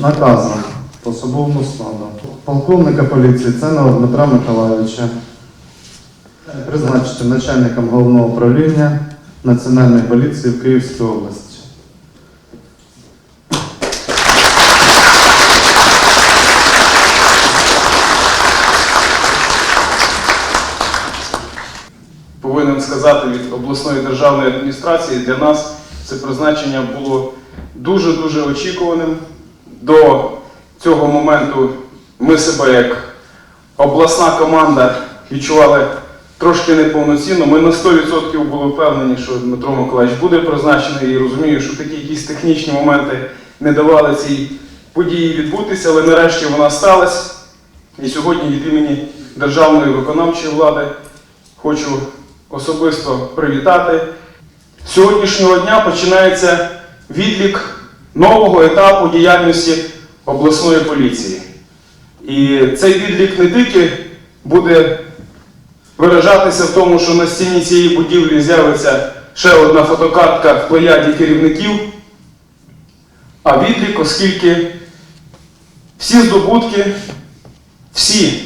Наказано по особовому складу полковника поліції Ценова Дмитра Миколайовича призначити начальником головного управління Національної поліції в Київській області. повинен сказати від обласної державної адміністрації, для нас це призначення було дуже-дуже очікуваним. До цього моменту ми себе як обласна команда відчували трошки неповноцінно. Ми на 100% були впевнені, що Дмитро Миколаївич буде призначений і розумію, що такі якісь технічні моменти не давали цій події відбутися, але нарешті вона сталася. І сьогодні від імені державної виконавчої влади хочу особисто привітати. З сьогоднішнього дня починається відлік нового етапу діяльності обласної поліції. І цей відлік не тільки буде виражатися в тому, що на стіні цієї будівлі з'явиться ще одна фотокартка в плеяді керівників, а відлік, оскільки всі здобутки, всі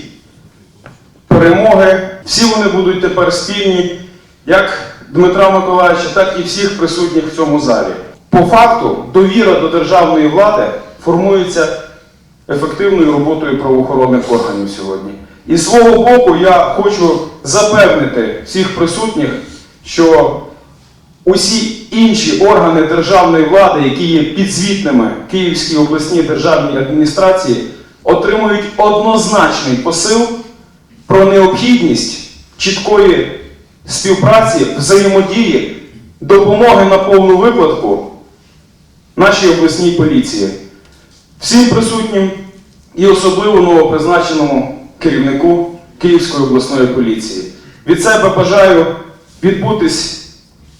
перемоги. Всі вони будуть тепер спільні, як Дмитра Миколаївича, так і всіх присутніх в цьому залі. По факту, довіра до державної влади формується ефективною роботою правоохоронних органів сьогодні. І з свого боку я хочу запевнити всіх присутніх, що усі інші органи державної влади, які є підзвітними Київській обласній державній адміністрації, отримують однозначний посил про необхідність чіткої співпраці, взаємодії, допомоги на повну випадку нашій обласній поліції, всім присутнім і особливо новопризначеному керівнику Київської обласної поліції. Від себе бажаю відбутись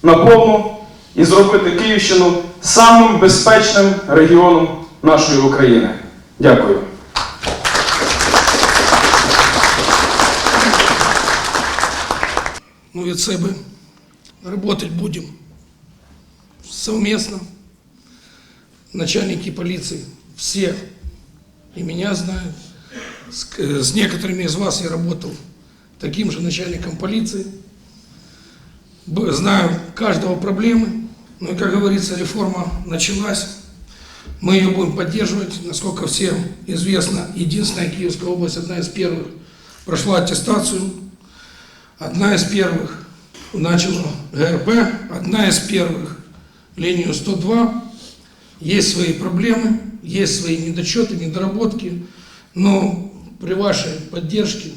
наповну і зробити Київщину самим безпечним регіоном нашої України. Дякую. Ну, від себе работать будем совместно. Начальники полиции все и меня знают. С, э, с некоторыми из вас я работал таким же начальником полиции. Знаю каждого проблемы. Ну и, как говорится, реформа началась. Мы ее будем поддерживать. Насколько всем известно, единственная Киевская область, одна из первых, прошла аттестацию. Одна из первых начала ГРП, одна из первых линию 102. Есть свои проблемы, есть свои недочеты, недоработки, но при вашей поддержке,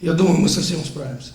я думаю, мы со всем справимся.